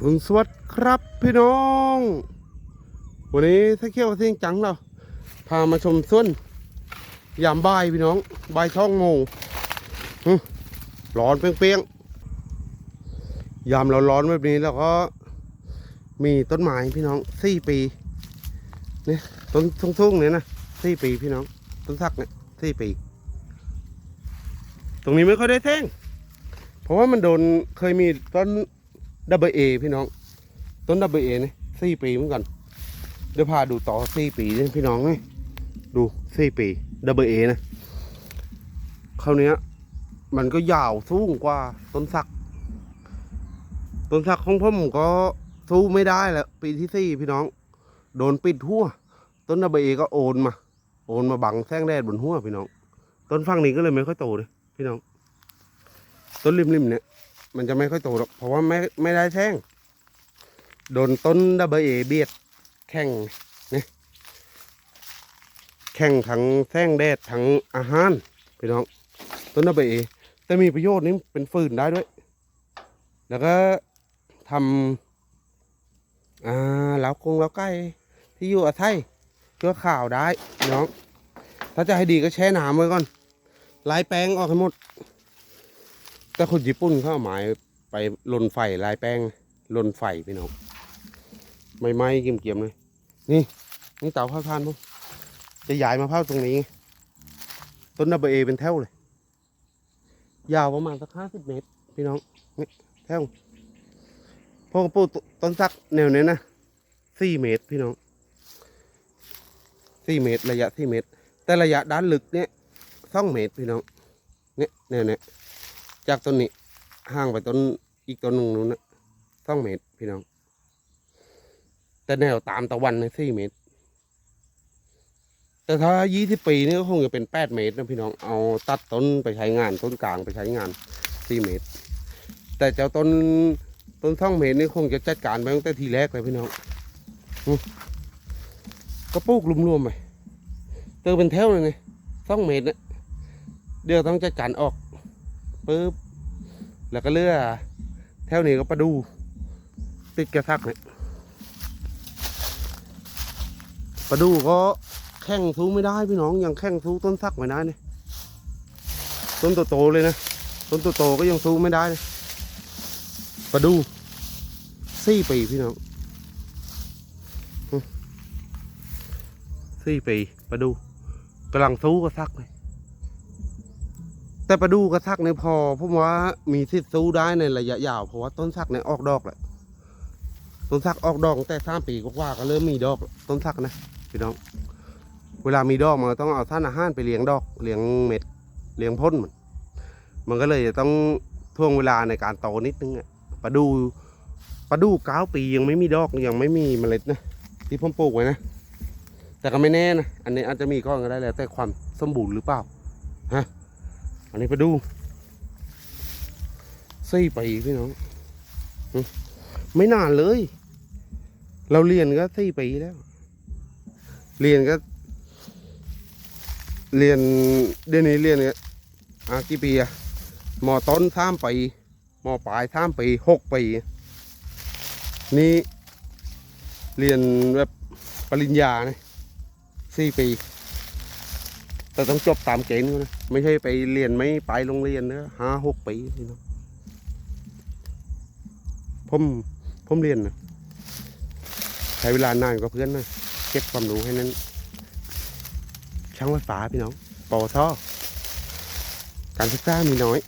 รุณสวัสดิ์ครับพี่น้อง วันนี้ถ้าเที่ยวเที่ยงจังเราพามาชมสวนยามบ่ายพี่น้องบ่ายช่องโมงร้อนเปรี้ยงๆยามเราร้อนแบบนี้แล้วก็มีต้นไม้พี่น้องสี่ปีเนี่ยต้นทุ่งๆเนี่ยนะสี่ปีพี่น้อง ต้นสักเนี่ยสี่ปี ตรงนี้ไม่ค่อยได้แท่งเพราะว่ามันโดนเคยมีต้น ดับเบิลเอพี่น้อง ต้นดับเบิลเอนี่สี่ปีเหมือนกัน เดี๋ยวพาดูต่อสี่ปีนี่พี่น้องนี่ดูสี่ปีดับเบิลเอนะคราวนี้มันก็ยาวสูงกว่าต้นสัก ต้นสักของผมก็สู้ไม่ได้แล้ว ปีที่สี่พี่น้อง โดนปิดหัว ต้นดับเบิลเอก็โอนมา โอนมาบังแสงแดดบนหัวพี่น้อง ต้นฝั่งนี้ก็เลยไม่ค่อยโตเลยพี่น้อง ต้นริมๆเนี่ย มันจะไม่ค่อยโตหรอกเพราะว่าไม่ไม่ได้แท่งโดนต้นดับเบิลเอเบียดแข่งนี่แข่งทั้งแท่งแดดทั้งอาหารพี่น้อง ต้นดับเบิลเอแต่มีประโยชน์นี่เป็นฟืนได้ด้วย แล้วก็ทำอ่าเหลากงเหลาไก่ที่อยู่อาศัยเพื่อข่าวได้น้อง ถ้าจะให้ดีก็แช่น้ำไว้ก่อนลายแป้งออกให้หมด แต่คนญี่ปุ่นเขาเอาหมายไปลนไฟลายแป้งลนไฟพี่น้องไม่ไหม้เกี่ยมๆเลย นี่ นี่เต่าเผาทานผมจะย้ายมาเผาตรงนี้ ต้นดับเบเอเป็นแถวเลย ยาวประมาณสักห้าสิบเมตร พี่น้องนี่แถวพวกปลูกต้นสักแนวนี้นะสี่เมตรพี่น้องสี่เมตร ระยะสี่เมตร แต่ระยะด้านลึกเนี่ยสองเมตรพี่น้องเนี่ยแนวเนี้ย จากต้นนี้ห่างไปต้นอีกต้นหนึ่งนู้นนะสองเมตรพี่น้อง แต่แนวตามตะวันในสี่เมตร แต่ถ้ายี่สิบปีนี่ก็คงจะเป็นแปดเมตรนะพี่น้อง เอาตัดต้นไปใช้งาน ต้นกลางไปใช้งานสี่เมตร แต่เจ้าต้นต้นสองเมตรนี่คงจะจัดการไปตั้งแต่ทีแรกเลยพี่น้องก็ปลูกรวมๆไปเจอเป็นแถวเลยไงสองเมตรเนี่ยเดี๋ยวต้องจัดการออกปุ๊บ แล้วก็เลือแถวนี้ก็ประดู ติดกระทักเนี่ยประดูก็แข่งสู้ไม่ได้พี่น้องยังแข่งสู้ต้นสักไม่ได้เนี่ยต้นโตๆเลยนะต้นโตๆก็ยังสู้ไม่ได้เลยประดูสี่ปีพี่น้องสี่ปีประดูกำลังสู้ก็สักเลย แต่ประดูกระทักในพอผมว่ามีสิทธิ์สู้ได้ในระยะยาวเพราะว่าต้นสักเนี่ยออกดอกแหละต้นสักออกดอกแต่สามปีกว่าก็เริ่มมีดอกต้นสักนะพี่น้อง เวลามีดอกมันต้องเอาท่านอาหารไปเลี้ยงดอกเลี้ยงเม็ดเลี้ยงพ่นมันมันก็เลยจะต้องท่วงเวลาในการโตนิดนึงอะประดูประดูเก้าปียังไม่มีดอกยังไม่มีเมล็ดนะที่ผมปลูกไว้นะแต่ก็ไม่แน่นะอันนี้อาจจะมีก้อนก็ได้แล้วแต่ความสมบูรณ์หรือเปล่าฮะ อันนี้ไปดูสี่ปีพี่น้องไม่นานเลย เราเรียนก็สี่ปีแล้ว เรียนก็ เรียนเดี๋ยวนี้เรียนเนี่ยอะกี่ปีอะมอต้นสามปีมอปลายสามปีหกปีนี่เรียนแบบปริญญาเนี่ยสี่ปี แต่ต้องจบตามเกณฑ์นะ ไม่ใช่ไปเรียนไม่ไปโรงเรียนนะห้าหกปีพี่น้องผมผมเรียนนะใช้เวลานานกว่าเพื่อนนะเก็บความรู้ให้นั้น ช่างไฟฟ้าพี่น้องปอท่อการศึกษามีน้อย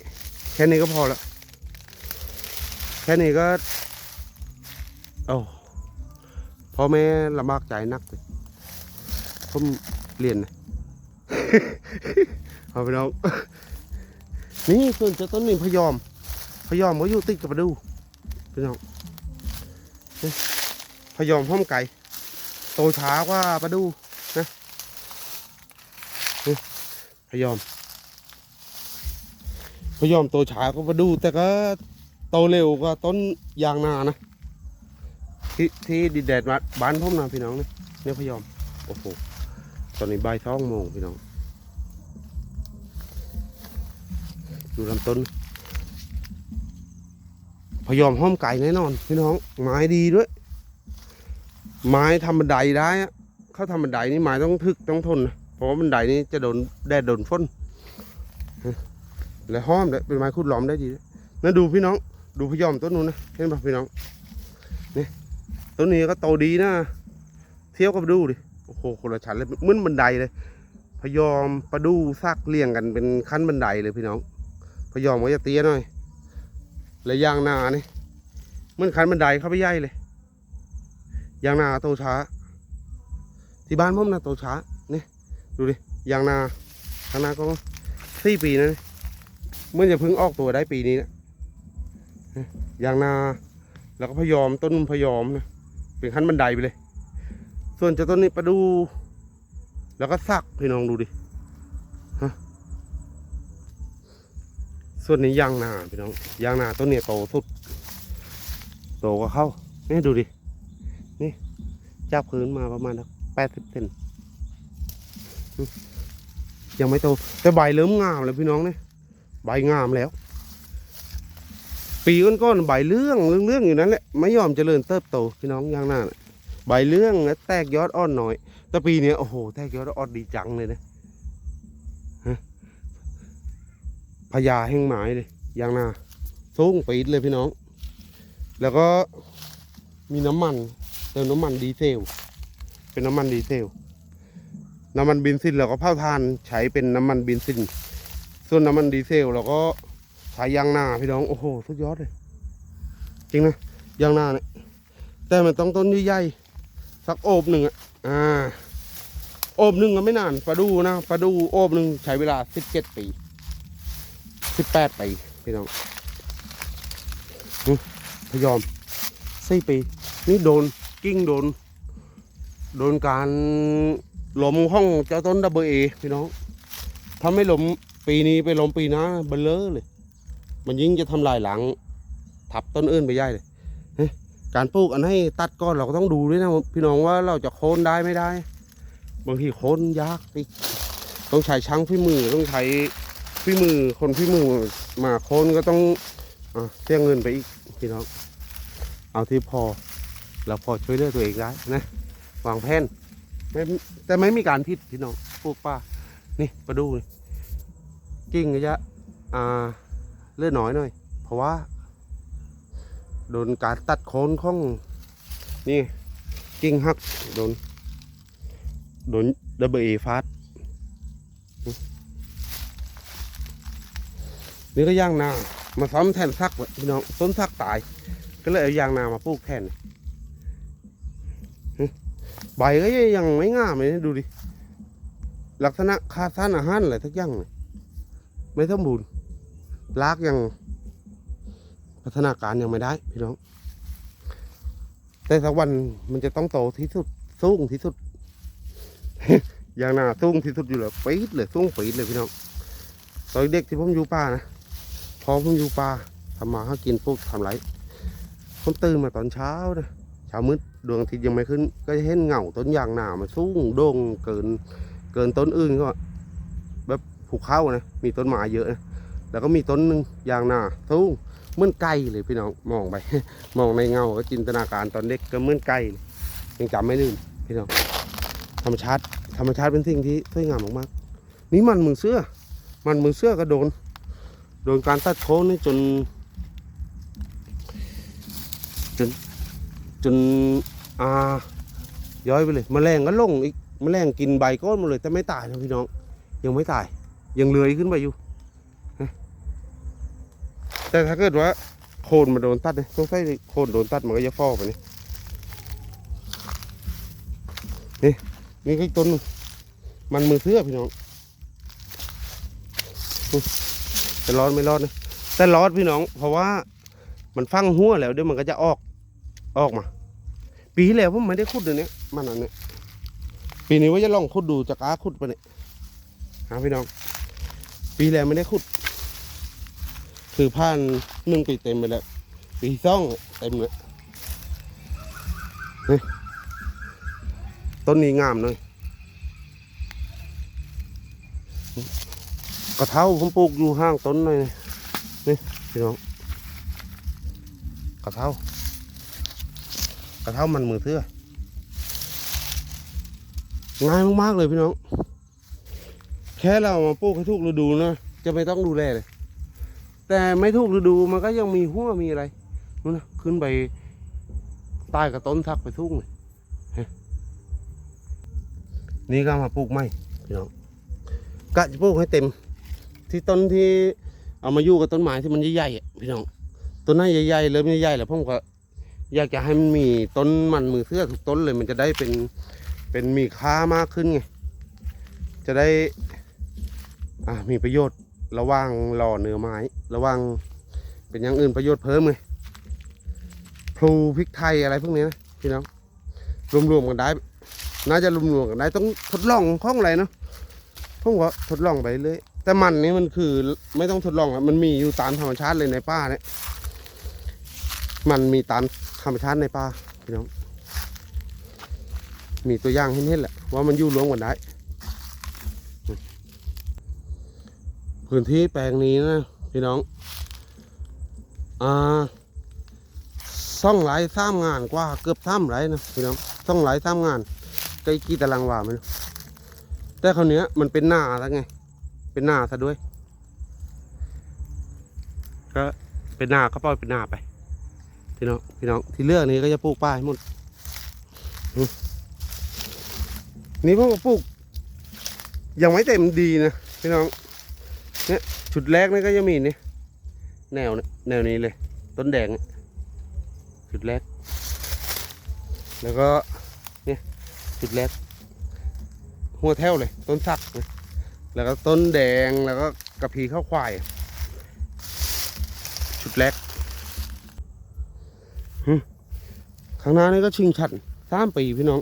แค่นี้ก็พอแล้วแค่นี้ก็โอ้พ่อแม่ลำบากใจนักเลยผมเรียนนะ เอาไปน้องนี่ส่วนจ้าต้นนี้พยอม พยอมเขาอยู่ติดกับประดูพี่น้องพยอมห้อมไก่โตช้ากว่าประดูนะนี่พยอม พยอมโตช้ากว่าประดู แต่ก็โตเร็วกว่าต้นยางนานะ ที่ที่ดินแดดบ้านผมนะพี่น้องเนี่ยพยอมโอ้โหตอนนี้บ่ายสองโมงพี่น้อง ดูลำต้น พยอมห้อมไก่แน่นอนพี่น้อง ไม้ดีด้วย ไม้ทำบันไดได้อะเขาทำบันไดนี่ไม้ต้องทึกต้องทนนะเพราะว่าบันไดนี่จะโดนแดดโดนฝนและห้อมด้วยเป็นไม้คุดล้อมได้ดีนั่นดูพี่น้อง ดูพยอมต้นนู้นนะเห็นปะพี่น้องนี่ต้นนี้ก็โตดีนะ เที่ยบกับดูดิโอ้โหคนละชั้นเลยเหมือนบันไดเลยพยอมประดูซักเรียงกันเป็นขั้นบันไดเลยพี่น้อง พยอมก็จะเตี้ยหน่อยและยางนานี่มือนขันบันไดเข้าไปใหญ่เลยยางนาโตช้า ที่บ้านผมนะโตช้านี่ดูดิยางนาทางนาก็สี่ปีนะเมื่อจะพิ่งออกตัวได้ปีนี้นะยางนาแล้วก็พยอมต้นพยอมนะเป็นขั้นบันไดไปเลย ส่วนจะต้นนี้ประดู แล้วก็สักพี่น้องดูดิฮะ ส่วนนี้ยางนาพี่น้องยางนาต้นเนี้ยโตสุด โตก็เข้านี่ดูดิ นี่จากพื้นมาประมาณแปดสิบเซนยังไม่โตแต่ใบเริ่มงามแล้วพี่น้องเนี่ยใบงามแล้ว ปีก้อนๆใบเรื่องเรื่องเรื่องอยู่นั่นแหละไม่ยอมเจริญเติบโตพี่น้องยางนาใบเรื่องและแตกยอดอ่อนหน่อย แต่ปีนี้โอ้โหแตกยอดอ่อนดีจังเลยนะฮะ พญาแห่งไม้เลยยางนาสูงปีดเลยพี่น้อง แล้วก็มีน้ำมันเติมน้ำมันดีเซล เป็นน้ำมันดีเซล น้ำมันเบนซินเราก็เผาทานใช้เป็นน้ำมันเบนซิน ส่วนน้ำมันดีเซลเราก็ใช้ยางนาพี่น้องโอ้โหสุดยอดเลย จริงนะยางนาเนี่ยแต่มันต้องต้นใหญ่ๆสักโอบหนึ่งอะอ่าโอบหนึ่งก็ไม่นานปลาดูนะปลาดูโอบหนึ่งใช้เวลาสิบเจ็ดปี สิบแปดปีพี่น้องพยอมสี่ปี นี่โดนกิ้งโดน โดนการหลมห้องเจ้าต้นดับเบิลเอพี่น้องถ้าไม่หลมปีนี้ไปหลมปีหน้าเบลเลอร์เลย มันยิ่งจะทำลายหลัง ทับต้นอื่นไปใหญ่เลยการปลูกอันให้ตัดก้อนเราก็ต้องดูด้วยนะพี่น้องว่าเราจะโค่นได้ไม่ได้ บางทีโค่นยากต้องใช้ช่างพี่มือต้องใช้ พี่มือคนพี่มือมาโค่นก็ต้องอเสียเงินไปอีกพี่น้อง เอาที่พอเราพอช่วยเหลือตัวเองได้นะวางแผนไม่แต่ไม่มีการผิดพี่น้องปลูกป่านี่มาดูนี่กิ่งระยะอ่าเลือดน้อยหน่อย เพราะว่า โดนการตัดโคนของนี่กิ่งหักโดนโดนดับเบิลเอฟาด นี่ก็ย่างนามาซ้อมแทนซักพี่น้องต้นซักตาย ก็เลยเอายางนามาปลูกแทนใบก็ยังไม่งามเลยนะดูดิลักษณะคาสั้นอาหารอะไรทักอย่างเลยไม่สมบูรณ์รากยังพัฒนาการยังไม่ได้ พี่น้อง แต่สักวันมันจะต้องโตที่สุดสูงที่สุดยางนาสูงที่สุดอยู่เลยปีดเลยสูงปีดเลยพี่น้องตอนเด็กที่ผมอยู่ป่านะ พอผมอยู่ป่าทำมาหากินพวกทำไรผมตื่นมาตอนเช้านะเช้ามืดดวงอาทิตย์ยังไม่ขึ้น ก็จะเห็นเงาต้นยางนามันสูงโด่งเกินเกินต้นอื่นก็แบบภูเขานะมีต้นไม้เยอะนะแล้วก็มีต้นหนึ่งยางนาสูงเหมือนไก่เลยพี่น้องมองไป มองในเงาก็จินตนาการตอนเด็กก็เหมือนไก่ยยังจำไม่ลืมพี่น้องธรรมชาติธรรมชาติเป็นสิ่งที่สวยงามมากๆนี่มันมือเสื้อ มันมือเสื้อก็โดน โดนการตัดโค้นนี่จนจนอ่าย้อยไปเลยแมลงก็ลงอีกแมลงกินใบก้อนมดเลย แต่ไม่ตายนะพี่น้อง ยังไม่ตาย ยังเลื้อยขึ้นไปอยู่แต่ถ้าเกิดว่าโคนมาโดนตัดเนี่ยต้องใช้โคนโดนตัดมันก็จะฟอกไปนี่นี่นี่ก็อีกต้นมันมือเสื้อพี่น้องอ จะรอดไม่รอดนะแต่รอดพี่น้อง เพราะว่ามันฟังหัวแล้วเดี๋ยวมันก็จะออกออกมา ปีที่แล้วผมไม่ได้ขุดเลยเนี่ยมันอันเนี้ยปีนี้ว่าจะลองขุดดูจะกล้าขุดไปะเนี่ยหาพี่น้อง ปีแล้วไม่ได้ขุด คือผ่านหนึ่งปีเต็มไปแล้ว ปีสองเต็มเลยนี่ต้นนี้งามเลย กระเท้าผมปลูกอยู่ห้างต้นหน่อยนี่พี่น้องกระเท่ากระเท่ามันมือเสื้อง่ายมากๆเลยพี่น้อง แค่เรามาปลูกให้ถูกฤดูนะจะไม่ต้องดูแลเลย แต่ไม่ถูกฤดูมันก็ยังมีหัวมีอะไรนู่นนะขึ้นไปใต้กับต้นทักไปทุ่งเลยเฮ้ยนี่ก็มาปลูกไม้พี่น้องกะจะปลูกให้เต็ม ที่ต้นที่เอามาอยู่กับต้นไม้ที่มันใหญ่ๆอะพี่น้องต้นนั้นใหญ่ๆเริ่มใหญ่ๆแล้วผมก็อยากจะให้มันมีต้นมันมือเสื้อทุกต้นเลยมันจะได้เป็นเป็นมีค่ามากขึ้นไงจะได้อ่ามีประโยชน์ระว่างหล่อเนื้อไม้ระว่างเป็นอย่างอื่นประโยชน์เพิ่มไงพลูพริกไทยอะไรพวกนี้นะพี่น้องรวมๆกันได้ น่าจะรวมๆกันได้ต้องทดลองข้องอะไรเนาะผมว่าทดลองไปเรื่อย แต่มันนี่มันคือไม่ต้องทดลองแล้วมันมีอยู่ตามธรรมชาติเลยในป่าเนี่ย มันมีตามธรรมชาติในป่าพี่น้อง มีตัวอย่างให้เห็นแหละว่ามันอยู่รวมกันได้ พื้นที่แปลงนี้นะพี่น้อง อ่าซ่องไหลสามงานกว่าเกือบสามไหลนะพี่น้องซ่องไหลสามงานใกล้กี่ตารางวาไหมรู้แต่คราวเนี้มันเป็นหน้าแล้วไง เป็นหน้าซะด้วย ก็เป็นหน้าก็ปล่อยเป็นหน้าไป พี่น้องพี่น้องที่เลือกนี้ก็จะปลูกป้ายหมดนี่พวกปลูกยังไม่เต็มดีนะพี่น้องเนี่ยชุดแรกนี่ก็จะมีนี่แนวแนวนี้เลย ต้นแดงเนี่ยชุดแรก แล้วก็เนี่ยชุดแรกหัวแถวเลย ต้นสักนะ แล้วก็ต้นแดงแล้วก็กระพีข้าวควาย ชุดแรกข้างหน้านี่ก็ชิงชันสามปีพี่น้อง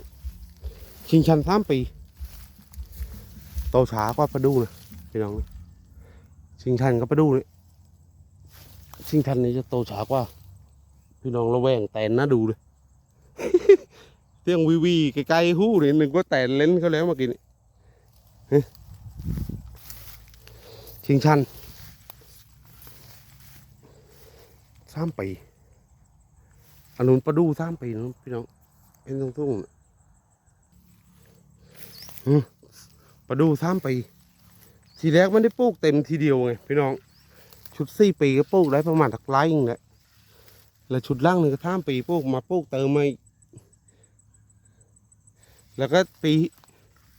ชิงชันสามปี โตช้ากว่าประดูนะพี่น้องชิงชันก็ไปดูนี่ชิงชันนี่จะโตช้ากว่า พี่น้องระแวงแตนน่าดูเลยเตียงวีวีไกลๆหู้นี่นึกว่าแตนเล่นเขาแล้วเมื่อกี้นี่ย ชิงชันสามปีอันนู้นประดูสามปีนู้นพี่น้องเห็นตรงทุ่งประดูสามปี ทีแรกมันได้ปลูกเต็มทีเดียวไงพี่น้อง ชุดสี่ปีก็ปลูกได้ประมาณทักไร่นึงแหละแล้วชุดล่างหนึ่งก็ท่ามปีปลูกมาปลูกเติมมาแล้วก็ปี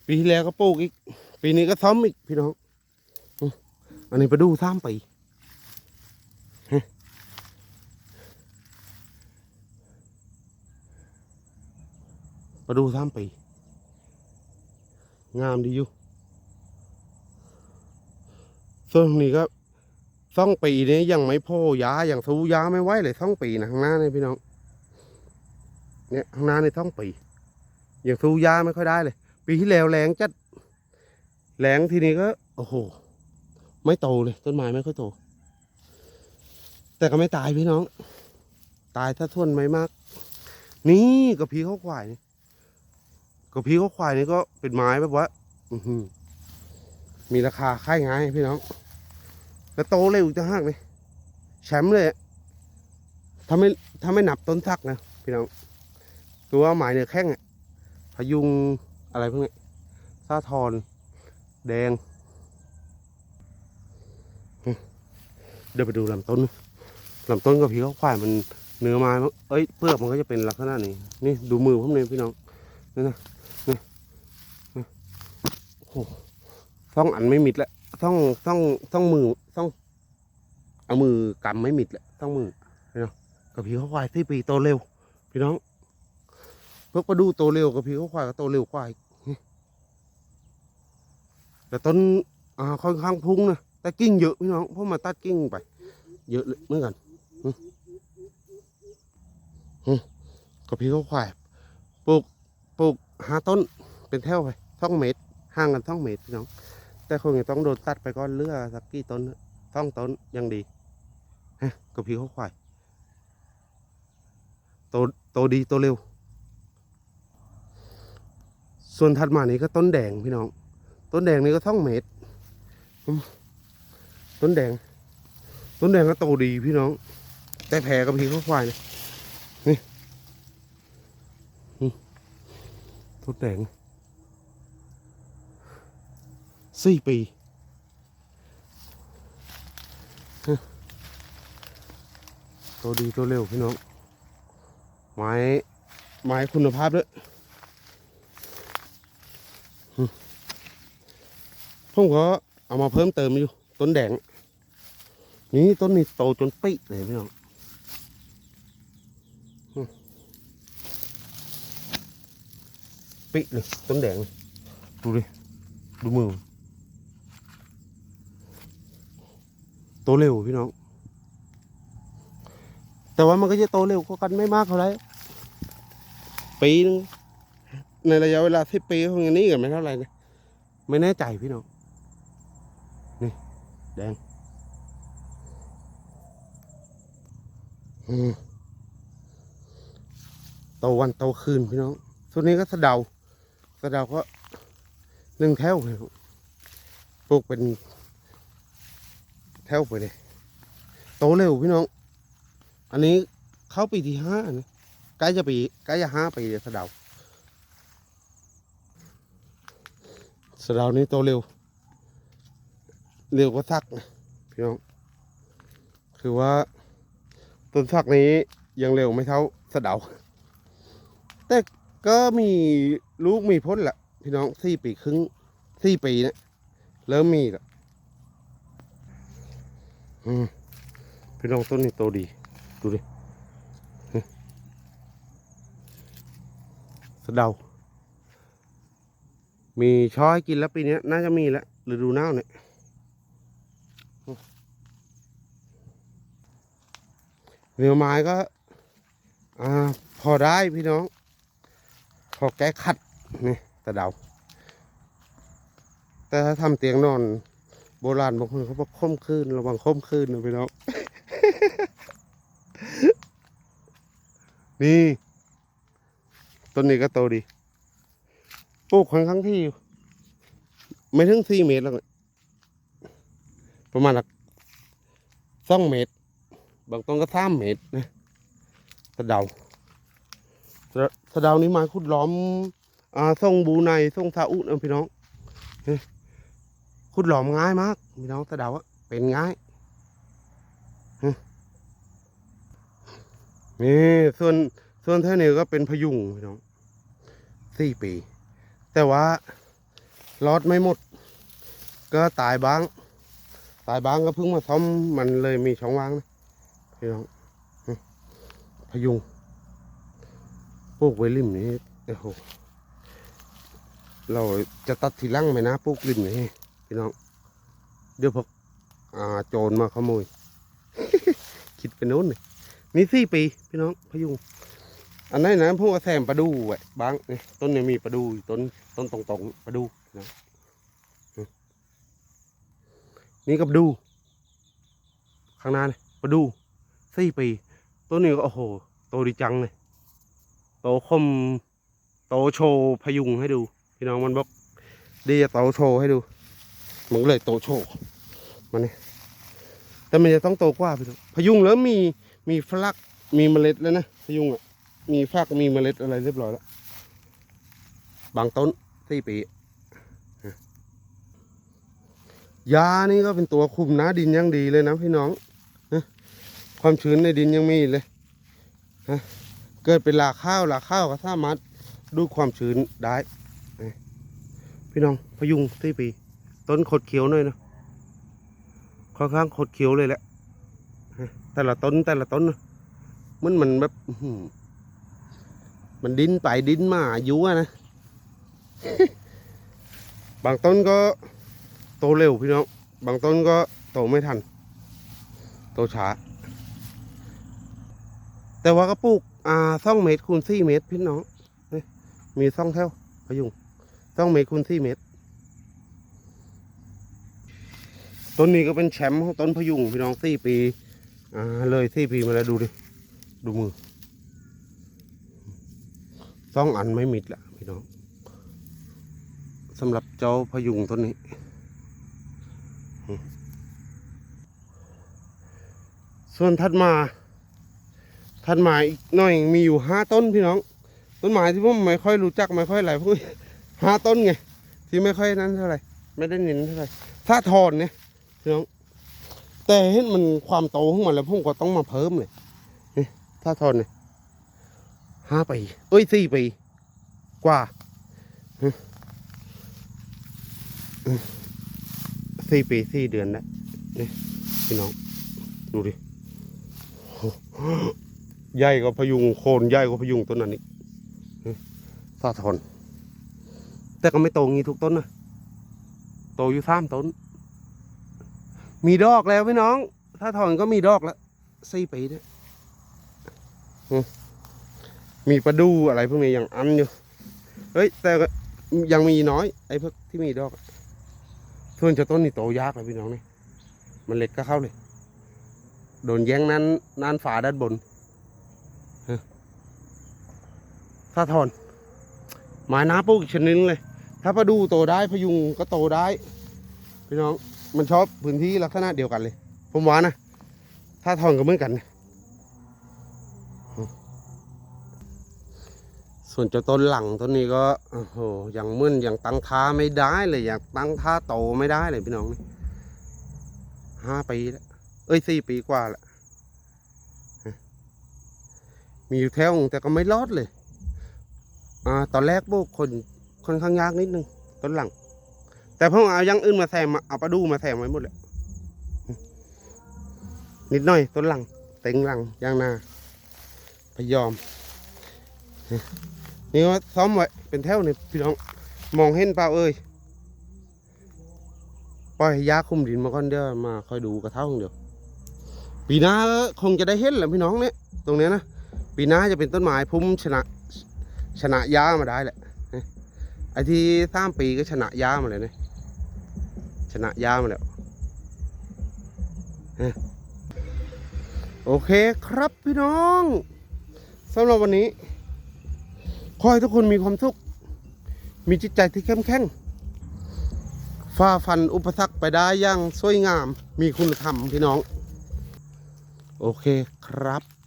ปีที่แล้วก็ปลูกอีก ปีนี้ก็ซ้อมอีกพี่น้อง อันนี้ไปดูสามปีไปดูสามปี งามดีอยู่ส่วนตรงนี้ก็ซ่องปีนี้ยังไม่โพยาอย่างทูยาไม่ไหวเลยซ่องปีนะข้างหน้านี่พี่น้อง เนี่ยข้างหน้านี่ซ่องปี อย่างทูยาไม่ค่อยได้เลย ปีที่แล้วแรงจัดแรงทีนี้ก็ โอ้โห ไม่โตเลย ต้นไม้ไม่ค่อยโต แต่ก็ไม่ตายพี่น้อง ตายถ้าทนไม่มาก นี่กระพีเขาควายนี่กระพีเขาควายนี่ก็เป็นไม้แบบว่าอืมีราคาค่ายง่ายพี่น้อง แล้วโตเร็วจะหักเลยแชมป์เลยถ้าไม่ถ้าไม่นับต้นสักนะพี่น้อง ตัวหมายเนื้อแข้งอะพยุงอะไรพวกนี้ซาทอนแดงอืมเดี๋ยวไปดูลำต้นลำต้นกับพี่เขาควายมันเนื้อไม้เอ้ยเปลือกมันก็จะเป็นลักษณะนี้ นี่ดูมือผมเลยพี่น้องนี่นะนี่โอ้โหต้องอันไม่มิดแล้วต้องต้องต้องมือต้องเอามือกำไม่มิดแล้วต้องมือพี่น้องกับพี่เขาควายที่ปีโตเร็ว พี่น้องเพื่อมาดูโตเร็วกับพี่เขาควายก็โตเร็วกว่าแต่ต้นอ่าค่อนข้างพุ่งนะแต่กิ่งเยอะพี่น้องเพราะมาตัดกิ่งไป เยอะเลยเมื่อกันอืมอืมกับพี่เขาควายปลูกปลูกห้าต้นเป็นแถวไปท่องเมตรห่างกันท่องเมตรพี่น้อง แต่คงจะต้องโดนตัดไปก้อนเลือสักกี่ต้นต้องต้นยังดีฮะกับพี่เขาควายโตโตดีโตเร็ว ส่วนถัดมานี้ก็ต้นแดงพี่น้อง ต้นแดงนี่ก็ท่องเมตรต้นแดง ต้นแดงก็โตดีพี่น้อง แต่แผลกับพี่เขาควายนะนี่อืมต้นแดงสี่ปีฮะตัวดีโตเร็วพี่น้อง ไม้ไม้คุณภาพด้วยอืมผมก็เอามาเพิ่มเติมอยู่ ต้นแดง นี่ต้นนี้โตจนปิเลยพี่น้องปิเลยต้นแดงดูดิดูมือโตเร็วพี่น้อง แต่ว่ามันก็จะโตเร็วกว่ากันไม่มากเท่าไหร่ปีนึงในระยะเวลาสิบปีของอันนี้กันไม่เท่าไหร่นะไม่แน่ใจพี่น้องนี่แดง อืม โตวันโตคืนพี่น้องส่วนนี้ก็สะเดาสะเดาก็หนึ่งแถวปลูกเป็นแถวไปเลย โตเร็วพี่น้อง อันนี้เข้าปีที่ห้านะใกล้จะปีใกล้จะห้าปีสะเดาสะเดานี้โตเร็ว เร็วกว่าสักนะพี่น้อง คือว่า ต้นสักนี้ยังเร็วไม่เท่าสะเดา แต่ก็มีลูกมีพ้นละพี่น้องสี่ปีครึ่งสี่ปีเนะเริ่มมีละอืมพี่น้องต้นนี้โตดี ดูดิสะเดา มีช้อยกินแล้วปีนี้น่าจะมีแล้วฤดูหนาวเนี่ย เนื้อไม้ก็อพอได้พี่น้อง พอแก้ขัดนี่ตะเดา แต่ถ้าทำเตียงนอนโบราณบางคนเขาบอกค่มคืนระวังค่มคืนนะพี่น้อง นี่ ต้นนี้ก็โตดีปลูกครั้งครั้งที่ ไม่ถึงสี่เมตรแล้วประมาณหลักสองเมตร บางต้นก็สามเมตรนะสะเดาสะสะเดานี้ม้ขุดล้อมอ่าส่งบูไนส่งซาอุนะพี่น้องเฮ้ยขุดหลอมง่ายมากพี่น้องสะเดาอะเป็นง่ายฮะนี่ส่วนส่วนเท่านี้ก็เป็นพยุงพี่น้องสี่ปี แต่ว่ารอดไม่หมด ก็ตายบ้าง ตายบ้างก็เพิ่งมาซ่อมมันเลยมีช่องว่างนะ พี่น้องพยุงปลูกไว้ริมนี้โอ้โหเราจะตัดทีลังไหมนะปลูกริมนี้พี่น้อง เดี๋ยวพวกอาโจรมาขโมย คิดไปโน้นเลยนี่สี่ปี พี่น้องพยุง อันนั้นนะพวกแซมประดูไว้บางนี่ต้นนี้มีประดูต้นต้นตรงๆประดูนะนี่กับดู ข้างหน้านี่ประดู สี่ปีต้นนี้ก็โอ้โหโตดีจังเลย โตคม โตโชว์พยุงให้ดู พี่น้องมันบอกดีจะโตโชว์ให้ดู มันก็เลยโตโชว์มันนี่แต่มันจะต้องโตกว่าพี่น้องพยุงแล้วมีมีฟลักมีเมล็ดแล้วนะพยุงอะมีฟักมีเมล็ดอะไรเรียบร้อยแล้ว บางต้นสี่ปียานี่ก็เป็นตัวคุมน้าดินอยังดีเลยนะพี่น้อง ความชื้นในดินยังมีเลยฮะเกิดเป็นหลากข้าวหลากข้าวก็สามารถดูดความชื้นได้พี่น้องพยุงสี่ปี ต้นขดเขียวหน่อยนะค่อนข้างขดเขียวเลยแหละแต่ละต้นแต่ละต้นนะมันมันแบบมันดิ้นไปดิ้นมาอยุอะนะบางต้นก็โตเร็วพี่น้อง บางต้นก็โตไม่ทัน โตช้า แต่ว่าก็ปลูกอ่าซ่องเมตรคูณสี่เมตรพี่น้องนี่มีซ่องแถวพยุงซ่องเมตรคูณสี่เมตร ต้นนี้ก็เป็นแชมป์ของต้นพยุงพี่น้องสี่ปีอ่าเลยสี่ปีมาแล้วดูดิ ดูมือซ่องอันไม่มิดละพี่น้องสำหรับเจ้าพยุงต้นนี้ส่วนถัดมา ท่านไม้อีกหน่อยมีอยู่ห้าต้นพี่น้อง ต้นไม้ที่ผมไม่ค่อยรู้จักไม่ค่อยอะไรพวกห้าต้นไงที่ไม่ค่อยนั้นเท่าไหร่ไม่ได้เน้นเท่าไหร่ถ้าถอนเนี่ยพี่น้อง แต่เห็นมันความโตของมันแล้วผมก็ต้องมาเพิ่มเลยนี่ถ้าถอนเนี่ยห้าปีเอ้ยสี่ปีกว่าสี่ปีสี่เดือนแล้วนี่พี่น้อง ดูดิ ใหญ่กว่าพยุงโคนใหญ่กว่าพยุงต้นนั้นอีกนี่สาทอนแต่ก็ไม่โตงี้ทุกต้นนะโตอยู่สามต้น มีดอกแล้วพี่น้อง ถ้าถอนก็มีดอกแล้วสี่ปีเนี่ยมีประดูอะไรพวกนี้ยังอันอยู่เฮ้ย แต่ยังมีน้อย ไอ้พวกที่มีดอกส่วนจะต้นนี่โตยากเลยพี่น้องนี่มันเล็กก็เข้าเลย โดนแย้งนั้นนานฝาด้านบนฮะ ถ้าถอนไม้น้าปลูกอีกชนิดนึงเลย ถ้าประดูโตได้พยุงก็โตได้พี่น้องมันชอบพื้นที่ลักษณะเดียวกันเลย ผมว่านะถ้าทองก็เหมือนกันนะส่วนเจ้าต้นหลังต้นนี้ก็โอ้โหยังมึนยังตั้งท่าไม่ได้เลยอยังตั้งท่าโตไม่ได้เลยพี่น้องนี่ห้าปีแล้วเอ้ยสี่ปีกว่าละมีอยู่แถวแต่ก็ไม่รอดเลย อ่าตอนแรกโบกคนค่อนข้างยากนิดนึงต้นหลัง แต่พวกเอายังอื่นมาแซมเอาปลาดูมาแซมไว้หมดเลยนิดหน่อยต้นหลัง เต็งหลังยางนาพยอม นี่ว่าซ้อมไว้เป็นแถวนี่พี่น้องมองเห็นเปล่าเอ้ยปล่อยยาคุมดินมาก่อนเดี๋ยวมาคอยดูกระเท่าเดียวปีหน้าคงจะได้เห็นแหละพี่น้องเนี่ยตรงเนี้ยนะปีหน้าจะเป็นต้นไม้พุ่มชนะ ชนะยามาได้แหละไอ้ที่สามปีก็ชนะยามาเลยนะชนะยามาแล้วโอเคครับพี่น้องสำหรับวันนี้ ขอให้ทุกคนมีความสุข มีจิตใจที่เข้มแข็งฝ่าฟันอุปสรรคไปได้อย่างสวยงาม มีคุณธรรมพี่น้อง โอเคครับ